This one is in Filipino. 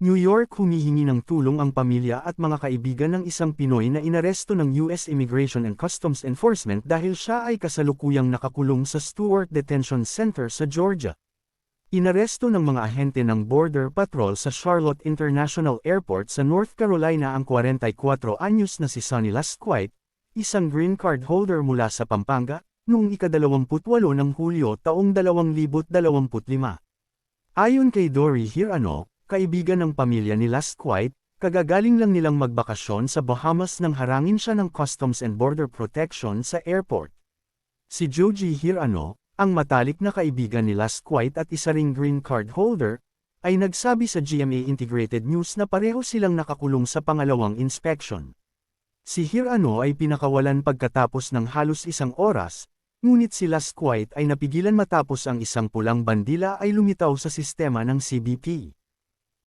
New York humihingi ng tulong ang pamilya at mga kaibigan ng isang Pinoy na inaresto ng US Immigration and Customs Enforcement dahil siya ay kasalukuyang nakakulong sa Stewart Detention Center sa Georgia. Inaresto ng mga ahente ng Border Patrol sa Charlotte International Airport sa North Carolina ang 44 anyos na si Sonny Lasquite, isang green card holder mula sa Pampanga, noong ika-28 ng Hulyo taong 2025. Ayon kay Dory Hirano, kaibigan ng pamilya ni Lasquite, kagagaling lang nilang magbakasyon sa Bahamas nang harangin siya ng Customs and Border Protection sa airport. Si Joji Hirano, ang matalik na kaibigan ni Lasquite at isa ring green card holder, ay nagsabi sa GMA Integrated News na pareho silang nakakulong sa pangalawang inspection. Si Hirano ay pinakawalan pagkatapos ng halos isang oras, ngunit si Lasquite ay napigilan matapos ang isang pulang bandila ay lumitaw sa sistema ng CBP.